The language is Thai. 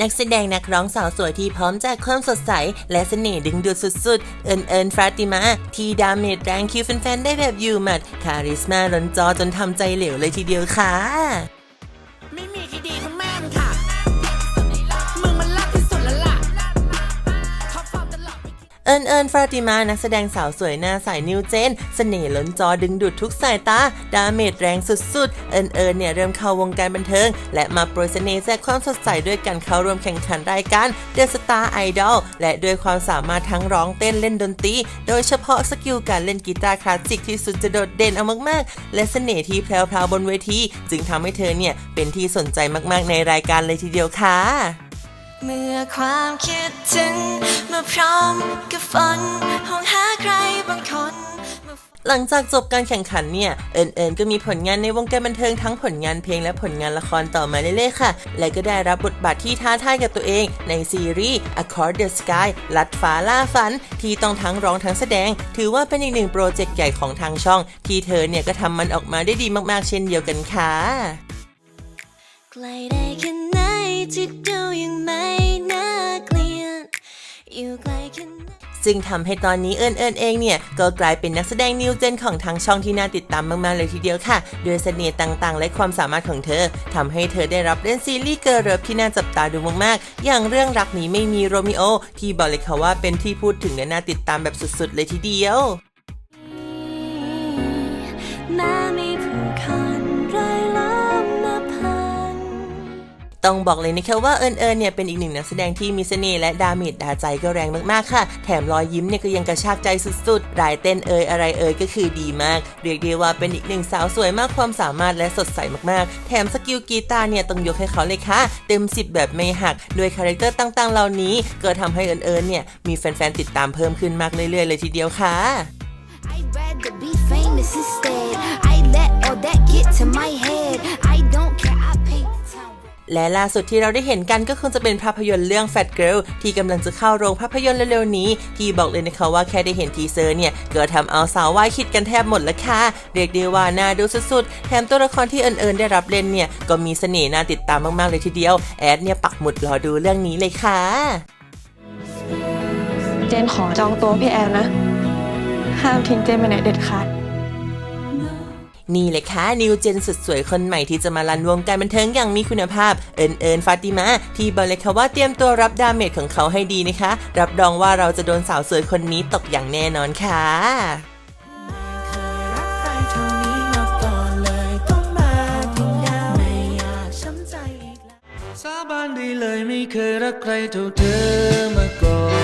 นักแสดงนักร้องสาวสวยที่พร้อมแจกความสดใส และเสน่ห์ดึงดูดสุดๆ เอิญเอิญฟาติมา ที่ดามเมจแรงคิวแฟนๆ ได้แบบยูมัด คาริสมาล้นจอจนทำใจเหลวเลยทีเดียวค่ะ ไม่มีที่ดี เอิญเอิญฟาติมานักแสดงสาวสวยหน้าใสนิวเจนเสน่ห์ล้นจอดึงดูดทุกสายตา ดาเมจแรงสุดๆ เอิญเอิญเนี่ยเริ่มเข้าวงการบันเทิง และมาโปรยเสน่ห์แจกความสดใสด้วยการเข้าร่วมแข่งขันรายการ The Star Idol และด้วยความสามารถทั้งร้องเต้นเล่นดนตรี โดยเฉพาะสกิลการเล่นกีตาร์คลาสสิกที่สุดจะโดดเด่นเอามากๆ และเสน่ห์ที่แพรวๆบนเวทีจึงทำให้เธอเนี่ยเป็นที่สนใจมากๆ ในรายการเลยทีเดียวค่ะ เมื่อความคิดถึง มาพร้อมกับฝนหองหาใครบางคนหลังจากจบการแข่งขันเนี่ย เอิญเอิญก็มีผลงานในวงการบันเทิงทั้งผลงานเพลงและผลงานละครต่อมาเรื่อยๆค่ะ และก็ได้รับบทบาทที่ท้าทายกับตัวเองในซีรีส์ Across the Sky ลัดฟ้าล่าฝัน ที่ต้องทั้งร้องทั้งแสดง ถือว่าเป็นอีกหนึ่งโปรเจกต์ใหญ่ของทางช่อง ที่เธอเนี่ยก็ทำมันออกมาได้ดีมากๆ เช่นเดียวกันค่ะใกล้ได้แค่ไหนที่ดูยังไม่ ซึ่งทำให้ตอนนี้เอิญเอิญเองเนี่ย ก็กลายเป็นนักแสดงนิวเจนของทางช่องที่น่าติดตามมากๆเลยทีเดียวค่ะด้วยเสน่ห์ต่างๆ และความสามารถของเธอทำให้เธอได้รับเล่นซีรีส์เกิร์ลเลิฟที่น่าจับตาดูมากๆ อย่างเรื่องรักนี้ไม่มีโรมิโอที่บอกเลยค่ะว่าเป็นที่พูดถึงและน่าติดตามแบบสุดๆ เลยทีเดียว ต้องบอกเลยนะคะว่าเอิญเอิญเนี่ยเป็นอีกหนึ่งนักแสดงที่มีเสน่ห์และดาเมจดาใจก็แรงมากๆค่ะ แถมรอยยิ้มเนี่ยก็ยังกระชากใจสุดๆรายเต้นเอ่ยอะไรเอ่ยก็คือดีมาก เรียกได้ว่าเป็นอีกหนึ่งสาวสวยมากความสามารถและสดใสมากๆ แถมสกิลกีตาร์เนี่ยต้องยกให้เขาเลยค่ะ เต็ม 10 แบบไม่หักด้วยคาแรคเตอร์ต่างๆ เหล่านี้ ก็ทำให้เอิญเอิญเนี่ยมีแฟนๆติดตามเพิ่มขึ้นมากเรื่อยๆเลยทีเดียวค่ะ I'd rather be famous instead. และล่าสุดที่เราได้เห็นกันก็คงจะเป็นภาพยนตร์เรื่อง Fat Girl ที่กำลังจะเข้าโรงภาพยนตร์เร็วๆนี้ ที่บอกเลยนะคะว่าแค่ได้เห็นทีเซอร์เนี่ย ก็ทำเอาสาววายคิดกันแทบหมดล้วค่ะ เรียกได้ว่าน่าดูสุดๆ แถมตัวละครที่เอิญๆได้รับเล่นเนี่ย ก็มีเสน่ห์น่าติดตามมากๆเลยทีเดียว แอดเนี่ยปักหมุดรอดูเรื่องนี้เลยค่ะ เจนขอจองตัวพี่แอนนะ ห้ามทิ้งเจนไปไหนเด็ดขาด นี่เลยค่ะนิวเจนสุดสวยคนใหม่ที่จะมาลันวงการบันเทิงอย่างมีคุณภาพ เอิญเอิญฟาติมาที่บอกเลยค่ะว่าเตรียมตัวรับดาเมจของเขาให้ดีนะคะ รับรองว่าเราจะโดนสาวสวยคนนี้ตกอย่างแน่นอนค่ะรักใครเท่านี้มาก่อนเลยต้องมาทิ้งดาวไม่อยากช้ำใจอีกแล้วสาบานได้เลยไม่เคยรักใครเท่าเธอมาก่อน